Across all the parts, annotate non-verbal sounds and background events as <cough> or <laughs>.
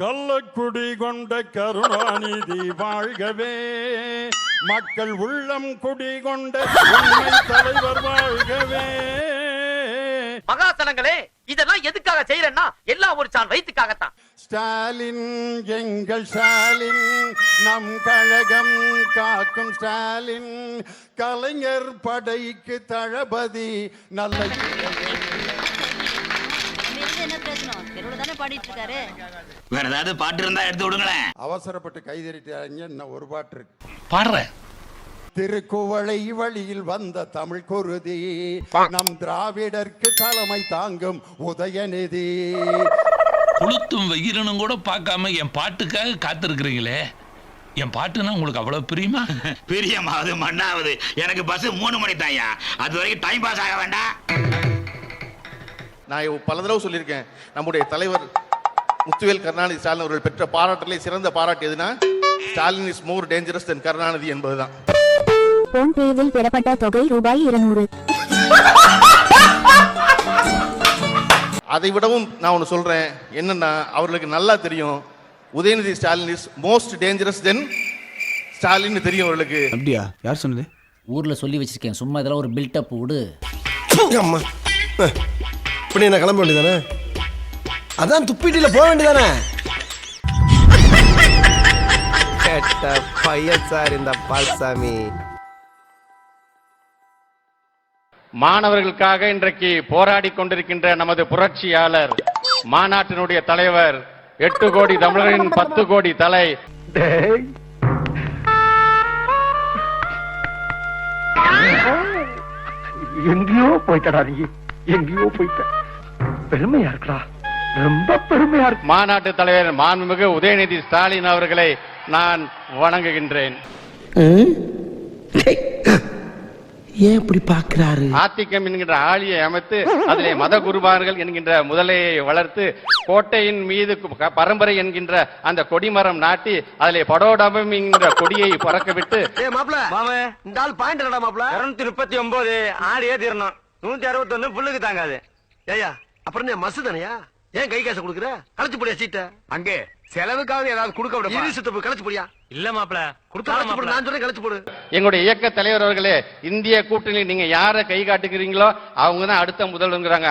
கள்ளக்குடி கொண்ட கருணாநிதி வாழ்கவே. மக்கள் உள்ளம் குடி கொண்ட உண்மை தலைவர் வாழ்கவே. மகாசனங்களே இதெல்லாம் எதுக்காக செய்யறேன்னா எல்லாம் ஒரு சான் வயிற்றுக்காகத்தான் ஸ்டாலின் எங்கள் ஸ்டாலின் நம் கழகம் காக்கும் ஸ்டாலின். கலைஞர் படைக்கு தளபதி நல்ல பாடிட்டு இருக்காரு வேற ஏதாவது பாட்டு இருந்தா எடுத்து விடுங்களேன். அவசரப்பட்டு கைதறிட்டாங்க இன்னும் ஒரு பாட்டு இருக்கு. பாடுறேன் திருக்குவளை வழியில் வந்த தமிழ் குருதி நம் திராவிடர்க்கு தலைமை தாங்கும் உதயநிதி. புளுத்தும் வெயிலனும் கூட பார்க்காம என் பாட்டுக்காக காத்திருக்கிறீங்களே. என் பாட்டுனா உங்களுக்கு அவ்வளவு பிரியுமா? பிரியமாவது மண்ணாவது. எனக்கு பஸ் மூணு மணி தாயா அது வரைக்கும் டைம் பாஸ் ஆக வேண்டாம். நான் பல தடவை சொல்லியிருக்கேன். நம்முடைய தலைவர் முத்துவேல் கருணாநிதி ஸ்டாலின் அவர்கள் பெற்ற பாராட்டிலே சிறந்த பாராட்டு எதுனா? Stalin is more dangerous than Karunanidhi என்பதுதான். போன்பேவில் பெறப்பட்ட தொகை ரூபாய் இருநூறு. அதை விடவும் நான் ஒன்று சொல்றேன். என்னன்னா அவர்களுக்கு நல்லா தெரியும். Udhayanidhi Stalin is most dangerous than Stalin தெரியும் அவர்களுக்கு. அப்படியா? யார் சொன்னது? ஊர்ல சொல்லி வச்சிருக்கேன். சும்மா இதெல்லாம் ஒரு பில்டப் விடு அஹ், இப்படி என்ன கிளம்ப வேண்டியதானே? அதான் துப்பிட்டில போக வேண்டியதானே? கேட்ட பையன் சார் இந்த பால்சாமி. மாணவர்களுக்காக இன்றைக்கு போராடி கொண்டிருக்கின்ற நமது புரட்சியாளர் மாநாட்டினுடைய தலைவர் எட்டு கோடி தமிழரின் பத்து கோடி தலை. எங்கேயோ போயிட்டடா நீ. எங்கேயோ போயிட்ட. பெருமையா இருக்கா ரொம்ப பெருமையா இருக்கு மாநாட்டு தலைவர் மாண்புமிகு உதயநிதி ஸ்டாலின் அவர்களை நான் வணங்குகின்றேன். ஏன் இப்படி பாக்குறாரு ஆத்திக்கம் என்கின்ற ஆளியை அமைத்து அதிலே மத குருமார்கள் என்கின்ற முதலையை வளர்த்து கோட்டையின் மீது பரம்பரை என்கின்ற அந்த கொடிமரம் நாட்டி அதிலே படோடபம் என்கின்ற கொடியை பறக்க விட்டு ஏ மாப்ள மாமே. இந்த ஆள் பாயிண்ட் இருநூத்தி முப்பத்தி ஒன்பது ஆடியே தீரணும். நூத்தி அறுபத்தி ஒண்ணு புல்லுக்கு தாங்காது. ஏயா அப்புறம் நீ மசு தானையா? ஏன் கை காசு கொடுக்குற? களைச்சு போடியா சீட்டை? அங்கே செலவுக்காவது ஏதாவது கொடுக்க விட இருசத்து போய் களைச்சு போடியா இல்ல மாப்ள களைச்சு போடு நான் சொல்றேன் களைச்சு போடு. எங்களுடைய இயக்க தலைவர் அவர்களே இந்திய கூட்டணி நீங்க யாரை கை காட்டுகிறீங்களோ அவங்க தான் அடுத்த முதல்வங்கிறாங்க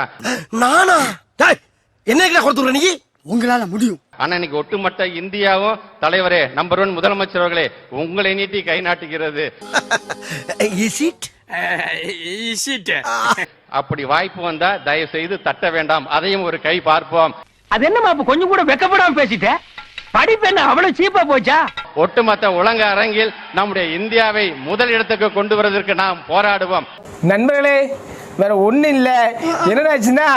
நானா? டேய் என்ன கொடுத்துற நீ? உங்களால முடியும். ஆனா இன்னைக்கு ஒட்டுமொத்த இந்தியாவும் தலைவரே நம்பர் ஒன் முதலமைச்சர் அவர்களே உங்களை நீட்டி கை நாட்டுகிறது. <laughs> இஸ் இட் அப்படி வாய்ப்பு வந்தா தயவு செய்து தட்ட வேண்டாம் அதையும் ஒரு கை பார்ப்போம் அது என்ன மாப்ப கொஞ்சம் கூட வெக்கப்படாம பேசிட்ட படிப்பு என்ன அவ்வளவு சீப்பா போச்சா ஒட்டுமொத்த உலக அரங்கில் நம்முடைய இந்தியாவை முதல் இடத்துக்கு கொண்டு வருவதற்கு நாம் போராடுவோம் நண்பர்களே வேற ஒண்ணு இல்ல என்னடாச்சுன்னா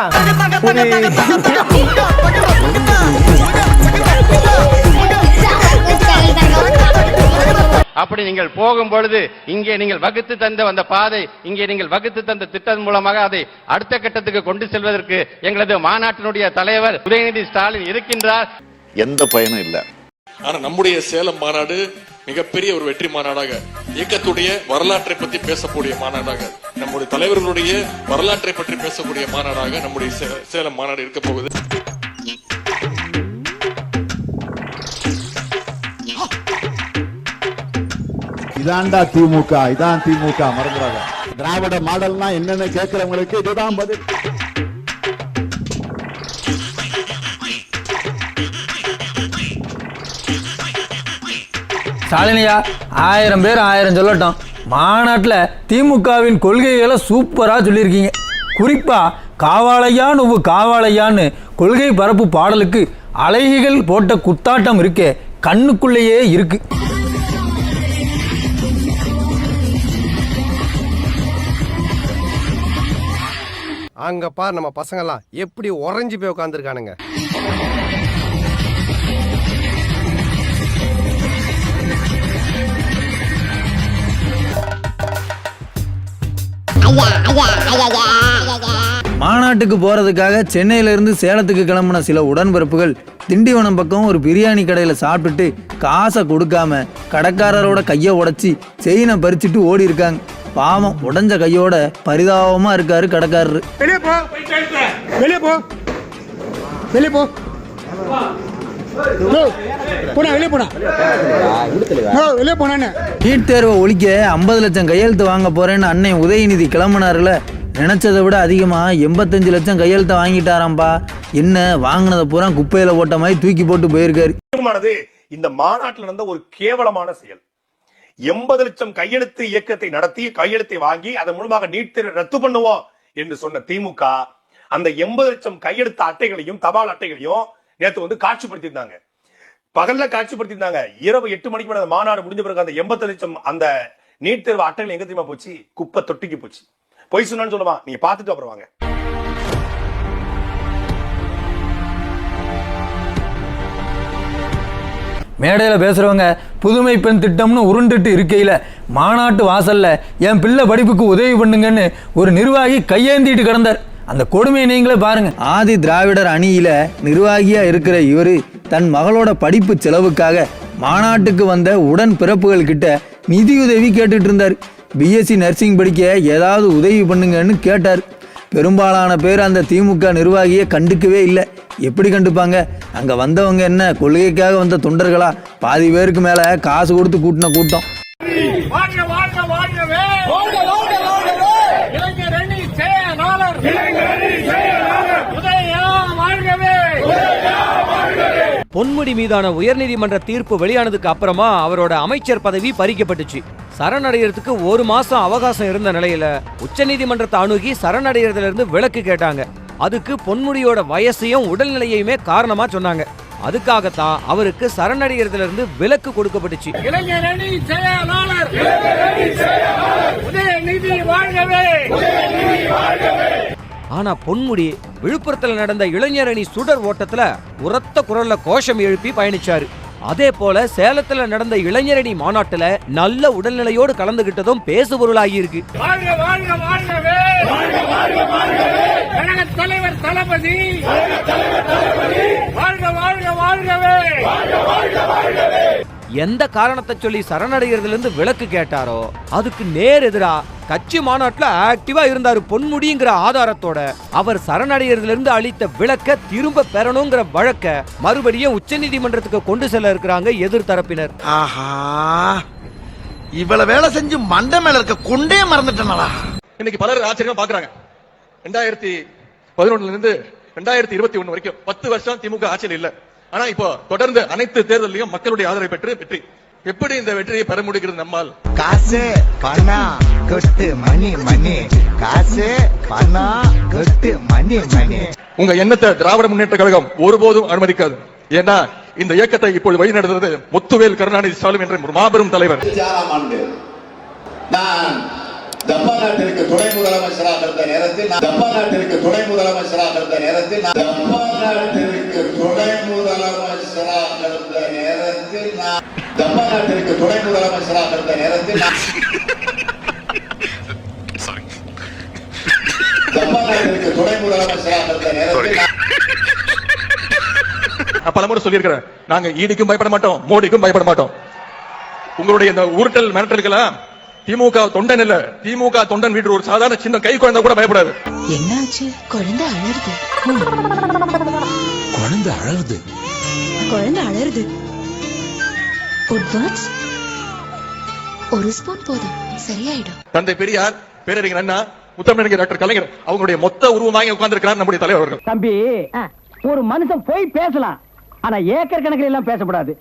அப்படி நீங்கள் போகும் பொழுது இங்கே நீங்கள் வகுத்து தந்த அந்த பாதை இங்கே நீங்கள் வகுத்து தந்த திட்டம் மூலமாக அதை அடுத்த கட்டத்துக்கு கொண்டு செல்வதற்கு எங்களது மாநாட்டினுடைய தலைவர் உதயநிதி ஸ்டாலின் இருக்கின்றார். எந்த பயனும் இல்லை. ஆனா நம்முடைய சேலம் மாநாடு மிகப்பெரிய ஒரு வெற்றி மாநாடாக இயக்கத்துடைய வரலாற்றை பத்தி பேசக்கூடிய மாநாடாக நம்முடைய தலைவர்களுடைய வரலாற்றை பற்றி பேசக்கூடிய மாநாடாக நம்முடைய சேலம் மாநாடு இருக்க போகுது. இதான்டா திமுக இதான் திமுக மறந்துடாத. திராவிட மாடல்னா என்னன்னு கேட்கிறவங்களுக்கு இதுதான் பதில். ஸ்டாலினியா ஆயிரம் பேர் ஆயிரம் சொல்லட்டும். மாநாட்டில் திமுகவின் கொள்கைகளை சூப்பராக சொல்லியிருக்கீங்க. குறிப்பாக காவாலையா நுவ்வு காவாலையான்னு கொள்கை பரப்பு பாடலுக்கு அழகிகள் போட்ட குத்தாட்டம் இருக்கே கண்ணுக்குள்ளேயே இருக்கு. அங்க பார் நம்ம பசங்கெல்லாம் எப்படி உறைஞ்சு போய் உட்காந்துருக்கானுங்க மாநாட்டுக்கு போகிறதுக்காக சென்னையிலேருந்து சேலத்துக்கு கிளம்புன சில உடன்பிறப்புகள் திண்டிவனம் பக்கம் ஒரு பிரியாணி கடையில் சாப்பிட்டுட்டு காசை கொடுக்காம கடைக்காரரோட கையை உடைச்சி செயினை பறிச்சுட்டு ஓடி இருக்காங்க பாவம் உடைஞ்ச கையோட பரிதாபமாக இருக்காரு கடைக்காரரு. வெளியே போ. வெளியே போ. வெளியே போ. நீட் தேர்வை ஒழிக்க ஐம்பது லட்சம் கையெழுத்து வாங்க போறேன்னு அன்னை உதயநிதி கிளம்புனார்ல. நினைச்சதை விட அதிகமா எண்பத்தஞ்சு லட்சம் கையெழுத்தை வாங்கிட்டாராம்பா. என்ன வாங்கினதை பூரா குப்பையில போட்ட மாதிரி தூக்கி போட்டு போயிருக்காரு. தீர்மானது இந்த மாநாட்டில் நடந்த ஒரு கேவலமான செயல். எண்பது லட்சம் கையெழுத்து இயக்கத்தை நடத்தி கையெழுத்தை வாங்கி அதன் மூலமாக நீட் தேர்வை ரத்து பண்ணுவோம் என்று சொன்ன திமுக அந்த எண்பது லட்சம் கையெழுத்து அட்டைகளையும் தபால் அட்டைகளையும் நேத்து வந்து காட்சிப்படுத்தியிருந்தாங்க. பகல்ல காட்சிப்படுத்தியிருந்தாங்க. இரவு எட்டு மணிக்கு மேல அந்த மாநாடு முடிஞ்ச பிறகு அந்த எண்பது லட்சம் அந்த நீட் தேர்வு அட்டைகள் எங்க தெரியுமா போச்சு? குப்பை தொட்டிக்கு போச்சு. பொய் சொன்னான்னு சொல்லுவான் நீங்க பார்த்துட்டு அப்புறம் வாங்க. மேடையில் பேசுகிறவங்க புதுமை பெண் திட்டம்னு உருண்டுட்டு இருக்கையில் மாநாட்டு வாசலில் என் பிள்ளை படிப்புக்கு உதவி பண்ணுங்கன்னு ஒரு நிர்வாகி கையேந்திட்டு கிடந்தார். அந்த கொடுமையை நீங்களே பாருங்க. ஆதி திராவிடர் அணியில நிர்வாகியா இருக்கிற இவர் தன் மகளோட படிப்பு செலவுக்காக மாநாட்டுக்கு வந்த உடன் பிறப்புகள் கிட்ட நிதியுதவி கேட்டுட்டு இருந்தார். பிஎஸ்சி நர்சிங் படிக்க ஏதாவது உதவி பண்ணுங்கன்னு கேட்டார். பெரும்பாலான பேர் அந்த திமுக நிர்வாகியை கண்டுக்கவே இல்லை. எப்படி கண்டுப்பாங்க? அங்கே வந்தவங்க என்ன கொள்கைக்காக வந்த தொண்டர்களா? பாதி பேருக்கு மேலே காசு கொடுத்து கூட்டின கூட்டம். பொன்முடி மீதான உயர்நீதிமன்ற தீர்ப்பு வெளியானதுக்கு அப்புறமா அவரோட அமைச்சர் பதவி பறிக்கப்பட்டுச்சு. சரணடைகிறதுக்கு ஒரு மாசம் அவகாசம் இருந்த நிலையில உச்சநீதிமன்றத்தை அணுகி சரணடைகிறதுல இருந்து விலக்கு கேட்டாங்க. அதுக்கு பொன்முடியோட வயசையும் உடல்நிலையுமே காரணமா சொன்னாங்க. அதுக்காகத்தான் அவருக்கு சரணடைகிறதுல இருந்து விலக்கு கொடுக்கப்பட்டுச்சு. ஆனா பொன்முடி விழுப்புரத்துல நடந்த இளைஞரணி சுடர் ஓட்டத்துல உரத்த குரல்ல கோஷம் எழுப்பி பயணிச்சாரு. அதே போல சேலத்துல நடந்த இளைஞரணி மாநாட்டுல நல்ல உடல்நிலையோடு கலந்துகிட்டதும் பேசு பொருளாகி இருக்கு தலைவர் தளபதி. எந்த காரணத்தை சொல்லி சரணடைகிறதுல இருந்து விலக்கு கேட்டாரோ அதுக்கு நேர் எதிரா கட்சி மாநாட்டுல ஆக்டிவா இருந்தாரு பொன்முடிங்கிற ஆதாரத்தோட. அவர் சரணடைகிறதுல இருந்து அளித்த விளக்க திரும்ப பெறணுங்கிற வழக்க மறுபடியும் உச்சநீதிமன்றத்துக்கு கொண்டு செல்ல இருக்கிறாங்க எதிர்த்தரப்பினர். ஆஹா இவ்வளவு வேலை செஞ்சு மண்டை மேல இருக்க கொண்டே மறந்துட்டனடா. இன்னைக்கு பலர் ஆச்சரியமா பாக்குறாங்க. ரெண்டாயிரத்தி பதினொன்னுல இருந்து ரெண்டாயிரத்தி இருபத்தி ஒண்ணு வரைக்கும் பத்து வருஷம் திமுக ஆட்சியில் இல்ல. ஆனா இப்போ தொடர்ந்து அனைத்து தேர்தலையும் மக்களுடைய ஆதரவை பெற்று வெற்றி. எப்படி இந்த வெற்றியை பெற முடிகிறது நம்மால்? காசு பணம் கொட்டு மணி மணி. காசு பணம் கொட்டு மணி மணி. உங்க எண்ணத்தை திராவிட முன்னேற்ற கழகம் ஒருபோதும் அனுமதிக்காது. ஏன்னா இந்த இயக்கத்தை இப்பொழுது வழி நடத்துவது முத்துவேல் கருணாநிதி ஸ்டாலின் என்ற ஒரு மாபெரும் தலைவர். நான் ஜப்பான் நாட்டிற்கு துணை முதலமைச்சராக இருந்த நேரத்தில் நான் ஜப்பான் நாட்டிற்கு துணை முதலமைச்சராக இருந்த நேரத்தில் நான் ஜப்பான் நாட்டிற்கு துணை முதலமைச்சராக இருந்த நேரத்தில் நான் ஜப்பான் நாட்டிற்கு துணை முதலமைச்சராக இருந்த நேரத்தில் நான் ஜப்பான் நாட்டிற்கு துணை முதலமைச்சராக இருந்த நேரத்தில் பலமுறை சொல்லியிருக்கிறேன். நாங்க ஈடிக்கும் பயப்பட மாட்டோம் மோடிக்கும் பயப்பட மாட்டோம். உங்களுடைய இந்த உருட்டல் மிரட்டல்களா திமுக தொண்டன் இல்ல. திமுக தொண்டன் வீட்டு ஒரு சாதாரண சின்ன கை குழந்தை கூட பயப்படாது. என்னாச்சு? குழந்தை அழறுது. குழந்தை அழகுது குழந்தை உட்வர்ட்ஸ் ஒரு ஸ்பூன் போதும். சரியாயிடும். தந்தை பெரியார் பேரறிஞர் அண்ணா முத்தமிழர் டாக்டர் கலைஞர் அவங்களுடைய மொத்த உருவமாக உட்கார்ந்திருக்கிறார் நம்முடைய தலைவர் அவர்கள். தம்பி ஒரு மனுஷன் போய் பேசலாம். ஆனா ஏக்கர் கணக்கில் எல்லாம் பேசக்கூடாது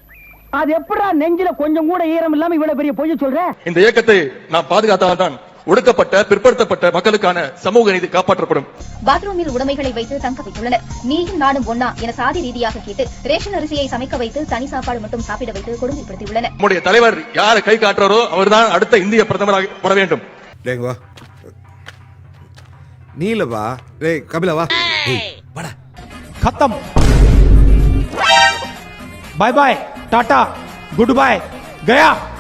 அது எப்படா நெஞ்சில கொஞ்சம் கூட ஈரம் இல்லாம இவ்வளவு பெரிய பொய்ய சொல்ற? இந்த இயக்கத்தை நான் பாதுகாத்தால்தான் ஒடுக்கப்பட்ட பிற்படுத்தப்பட்ட மக்களுக்கான சமூக நீதி காப்பாற்றப்படும். பாத்ரூமில் உடைமைகளை வைத்து தங்க வைத்துள்ளனர். நீயும் நாடும் ஒன்னா என சாதி ரீதியாக கேட்டு ரேஷன் அரிசியை சமைக்க வைத்து தனி சாப்பாடு மட்டும் சாப்பிட வைத்து கொடுமைப்படுத்தியுள்ளனர். நம்முடைய தலைவர் யாரை கை காட்டுறாரோ அவர்தான் அடுத்த இந்திய பிரதமராக வர வேண்டும். நீலவா டேய் கபிலவா கத்தம். Bye bye tata good bye गया।